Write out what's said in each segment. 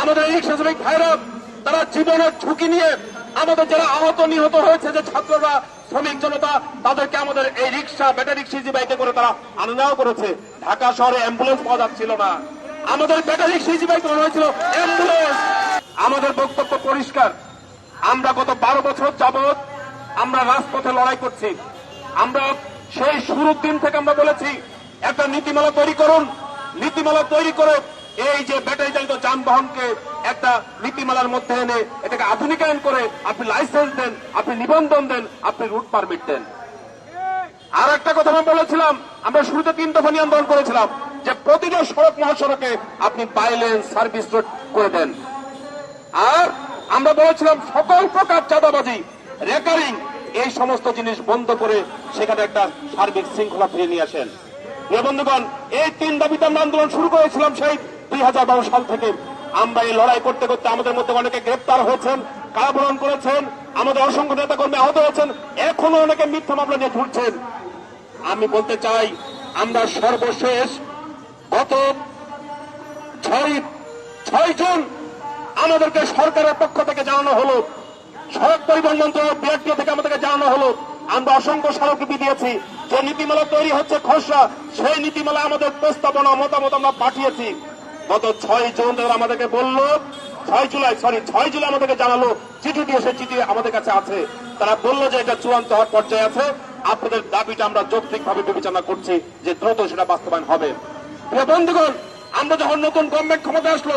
আমাদের এই রিক্সা শ্রমিক ভাইরা, তারা জীবনের ঝুঁকি নিয়ে আমাদের যারা আহত, নিহত হয়েছে যে ছাত্ররা, শ্রমিক জনতা, তাদেরকে আমাদের এই রিক্সা, ব্যাটারি সিজি বাইকে করে তারা আনা করেছে। ঢাকা শহরে অ্যাম্বুলেন্স পাওয়া যাচ্ছিল না। আমাদের ব্যাটারি সিজি বাইক হয়েছিল অ্যাম্বুলেন্স আমাদের বক্তব্য পরিষ্কার। আমরা গত বারো বছর যাবৎ আমরা রাজপথে লড়াই করছি। আমরা সেই শুরুর দিন থেকে আমরা বলেছি, একটা নীতিমালা তৈরি করুন। নীতিমালা তৈরি করে এই যে ব্যাটারি চালিত যানবাহনকে একটা নীতিমালার মধ্যে এনে এটাকে আধুনিকায়ন করে আপনি লাইসেন্স দেন, আপনি নিবন্ধন দেন, আপনি রুট পারমিট দেন। আর একটা কথা আমি বলেছিলাম, আমরা শুরুতে তিন দফা নিয়ে আন্দোলন করেছিলাম, যে প্রতিটা সড়ক মহাসড়কে আপনি বাইলেন্স সার্ভিস রোড করে দেন। আর আমরা বলেছিলাম, সকল প্রকার চাঁদাবাজি রেকারিং এই সমস্ত জিনিস বন্ধ করে সেখানে একটা সার্বিক শৃঙ্খলা ফিরে নিয়ে আসেন। বন্ধুগণ, এই তিন দাবিতে আমরা আন্দোলন শুরু করেছিলাম সেই দুই হাজার বারো সাল থেকে। আমরা এই লড়াই করতে করতে আমাদের মধ্যে অনেকে গ্রেপ্তার হয়েছেন, কারাবরণ করেছেন, আমাদের অসংখ্য নেতা কর্মী আহত হয়েছেন এখনও অনেকে মিথ্যা মামলা নিয়ে ঘুরছেন আমি বলতে চাই, আমরা সর্বশেষ গত ছয় ছয় জন আমাদেরকে সরকারের পক্ষ থেকে জানানো হলো। সড়ক পরিবহন মন্ত্রণালয় বিআরটিও থেকে আমাদেরকে জানানো হলো। আমরা অসংখ্য স্মারকলিপি দিয়েছি। যে নীতিমালা তৈরি হচ্ছে খসড়া, সেই নীতিমালা আমাদের প্রস্তাবনা মতামত আমরা পাঠিয়েছি। গত ছয় জন তারা আমাদেরকে বলল, ছয় জুলাই সরি ছয় জুলাই আমাদেরকে জানালো, চিঠি দিয়ে সেই চিঠি আমাদের কাছে আছে। তারা বলল যে এটা চূড়ান্ত হওয়ার পর্যায়ে আছে। আপনাদের দাবিটা আমরা যৌক্তিকভাবে বিবেচনা করছি যে দ্রুত সেটা বাস্তবায়ন হবে। বন্ধুগণ, আমরা যখন নতুন গভর্নমেন্ট ক্ষমতা আসলো,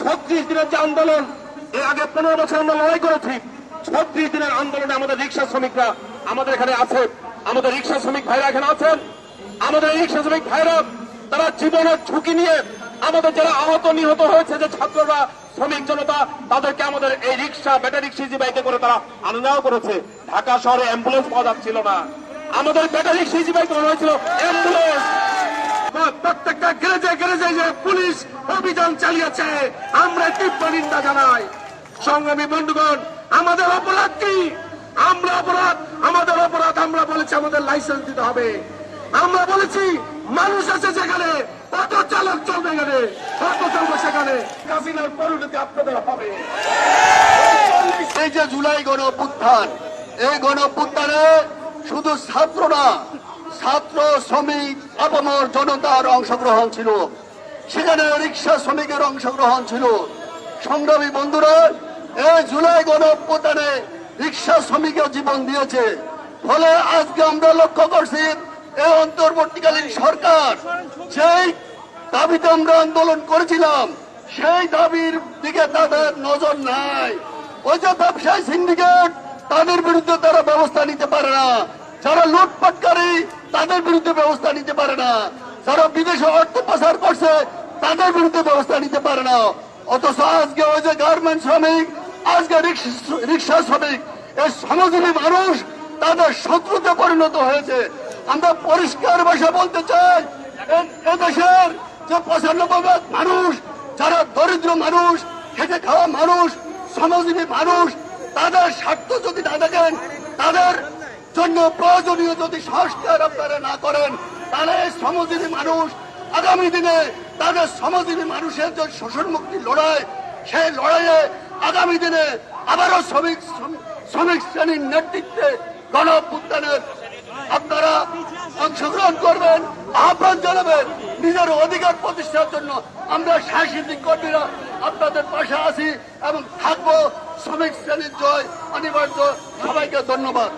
ছত্রিশ দিনের যে আন্দোলন, এর আগে পনেরো বছর আমরা লড়াই করেছি। ছত্রিশ দিনের আন্দোলনে আমাদের রিক্সা শ্রমিকরা আমাদের এখানে আছে আমাদের রিক্সা শ্রমিক ভাইরা এখানে আছেন। আমাদের রিক্সা শ্রমিক ভাইরা, তারা জীবনের ঝুঁকি নিয়ে আমাদের যারা আহত, নিহত হয়েছে যে ছাত্ররা, শ্রমিক জনতা, তাদেরকে আমাদের এই রিক্সা ব্যাটারি সিজি বাইকে করে তারা আনা করেছে। ঢাকা শহরে অ্যাম্বুলেন্স পাওয়া যাচ্ছিল না। আমাদের ব্যাটারি সিজি বাইক আনা হয়েছিল অ্যাম্বুলেন্স। প্রত্যেকটা গ্যারেজে যে পুলিশ অভিযান চালিয়েছে, আমরা তীব্র জানাই। সংগ্রামী বন্ধুগণ, আমাদের অপরাধ কি? আমরা অপরাধ, আমাদের অপরাধ আমরা বলেছি, আমাদের লাইসেন্স দিতে হবে। আমরা বলেছি, মানুষ আছে যেখানে অটো চালক চলবে এখানে অটো চলবে সেখানে পরিণতি আপনাদের হবে। এই যে জুলাই গণ অভ্যুত্থান এই গণ অভ্যুত্থানে শুধু ছাত্র না, ছাত্র, শ্রমিক, আপামর জনতার অংশগ্রহণ ছিল। সেখানে রিক্সা শ্রমিকের অংশগ্রহণ ছিল। সংগ্রামী বন্ধুরা এই জুলাই গণ অভ্যুত্থানে রিক্সা শ্রমিকের জীবন দিয়েছে। ফলে আজকে আমরা লক্ষ্য করছি এই অন্তর্বর্তীকালীন সরকার সেই দাবিতে আমরা আন্দোলন করেছিলাম, সেই দাবির দিকে তাদের নজর নাই। ওই যে ব্যবসায়ী সিন্ডিকেট, তাদের বিরুদ্ধে তারা ব্যবস্থা নিতে পারে না। যারা লুটপাটকারী, তাদের বিরুদ্ধে ব্যবস্থা নিতে পারে না। যারা বিদেশে অর্থ পাচার করছে, তাদের বিরুদ্ধে ব্যবস্থা নিতে পারে না। অথচ আজকে ওই যে গার্মেন্ট শ্রমিক আজকে রিক্সা- শ্রমিক, এই শ্রমজীবী মানুষ তাদের শত্রুতে পরিণত হয়েছে। আমরা পরিষ্কার ভাষা বলতে চাই এদেশের যে পঁচানব্বই মানুষ, যারা দরিদ্র মানুষ, খেটে খাওয়া মানুষ, শ্রমজীবী মানুষ, তাদের স্বার্থ যদি না দেখেন, তাদের জন্য প্রয়োজনীয় যদি সংস্কার আপনারা না করেন, তাহলে এই শ্রমজীবী মানুষ আগামী দিনে তাদের শ্রমজীবী মানুষের যে শোষণ মুক্তি লড়াই, সেই লড়াইয়ে আগামী দিনে আবারও শ্রমিক শ্রমিক শ্রেণির নেতৃত্বে গণ আপনারা অংশগ্রহণ করবেন, আহ্বান জানাবেন, নিজের অধিকার প্রতিষ্ঠার জন্য আমরা সাংস্কৃতিক কর্মীরা আপনাদের পাশে আছি এবং থাকব। শ্রমিক শ্রেণির জয়, অনিবার্য, সবাইকে ধন্যবাদ।